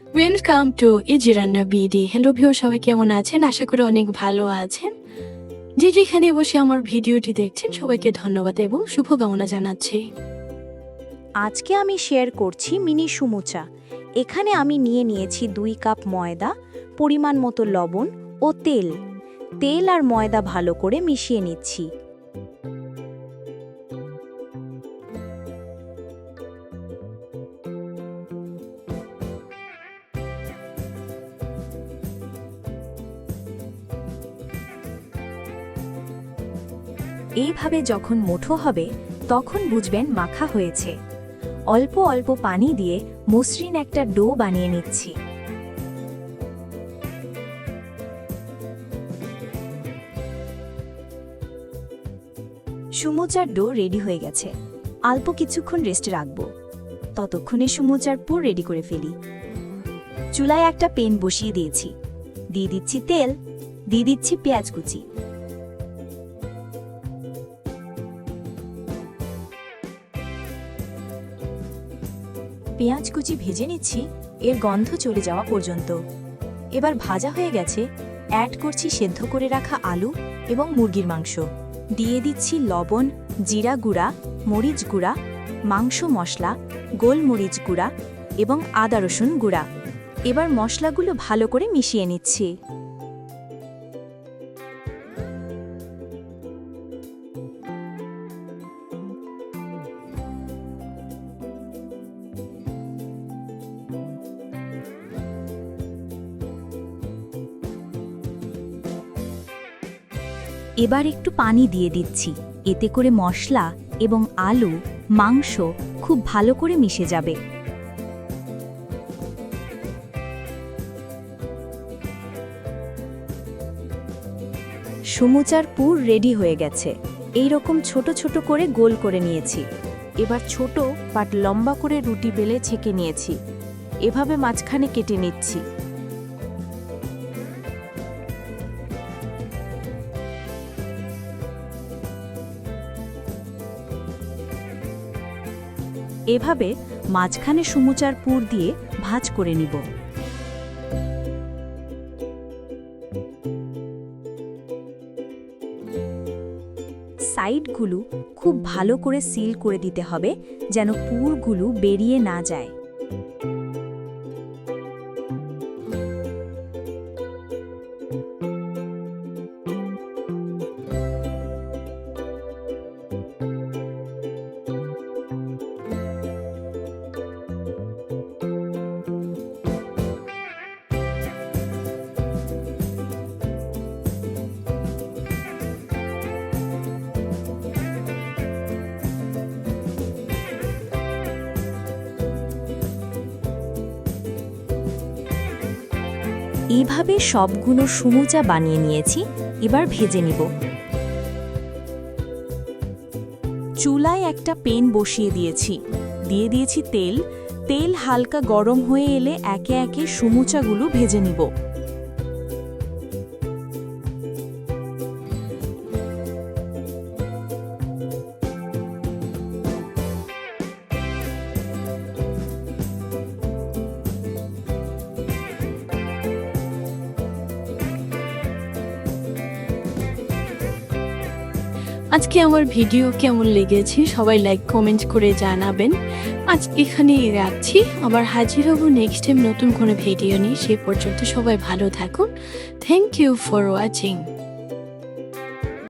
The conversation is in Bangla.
ওয়েলকাম টু ইজিরান্না বিডি হ্যালো ভিউ সবাই কেমন আছেন? আশা করি অনেক ভালো আছেন। যে যেখানে বসে আমার ভিডিওটি দেখছেন, সবাইকে ধন্যবাদ এবং শুভকামনা জানাচ্ছি। আজকে আমি শেয়ার করছি মিনি সুমুচা। এখানে আমি নিয়ে নিয়েছি দুই কাপ ময়দা, পরিমাণ মতো লবণ ও তেল। তেল আর ময়দা ভালো করে মিশিয়ে নিচ্ছি। এইভাবে যখন মুঠো হবে, তখন বুঝবেন মাখা হয়েছে। অল্প অল্প পানি দিয়ে মসৃণ একটা ডো বানিয়ে নিচ্ছি। সুমোচার ডো রেডি হয়ে গেছে। অল্প কিছুক্ষণ রেস্টে রাখব। ততক্ষণে সুমোচার পুর রেডি করে ফেলি। চুলায় একটা পেন বসিয়ে দিয়েছি। দিয়ে দিচ্ছি তেল, দিয়ে দিচ্ছি পেঁয়াজ কুচি। পেঁয়াজ কুচি ভেজে নিচ্ছি, এর গন্ধ চলে যাওয়া পর্যন্ত। এবার ভাজা হয়ে গেছে অ্যাড করছি সেদ্ধ করে রাখা আলু এবং মুরগির মাংস। দিয়ে দিচ্ছি লবণ, জিরা গুঁড়া, মরিচ গুঁড়া, মাংস মশলা, গোলমরিচ গুঁড়া এবং আদা রসুন গুঁড়া। এবার মশলাগুলো ভালো করে মিশিয়ে নিচ্ছি। এবার একটু পানি দিয়ে দিচ্ছি। এতে করে মশলা এবং আলু, মাংস খুব ভালো করে মিশে যাবে। সমুচার পুর রেডি হয়ে গেছে। এই রকম ছোট ছোট করে গোল করে নিয়েছি। এবার ছোট বাট লম্বা করে রুটি বেলে ছেঁকে নিয়েছি। এভাবে মাঝখানে কেটে নিচ্ছি। এভাবে মাঝখানে সমুচার পুর দিয়ে ভাজ করে নিব। সাইডগুলো খুব ভালো করে সিল করে দিতে হবে যেন পুরগুলো বেরিয়ে না যায়। এইভাবে সবগুলো সমুচা বানিয়ে নিয়েছি, এবার ভেজে নিব। চুলায় একটা পেন বসিয়ে দিয়েছি। দিয়ে দিয়েছি তেল। তেল হালকা গরম হয়ে এলে একে একে সমুচাগুলো ভেজে নিব। আজকে আমার ভিডিও কেমন লেগেছে সবাই লাইক কমেন্ট করে জানাবেন। আজ এখানেই রাখছি। আবার হাজির হব নেক্সট টাইম নতুন কোনো ভিডিও নিয়ে। সে পর্যন্ত সবাই ভালো থাকুন। Thank you for watching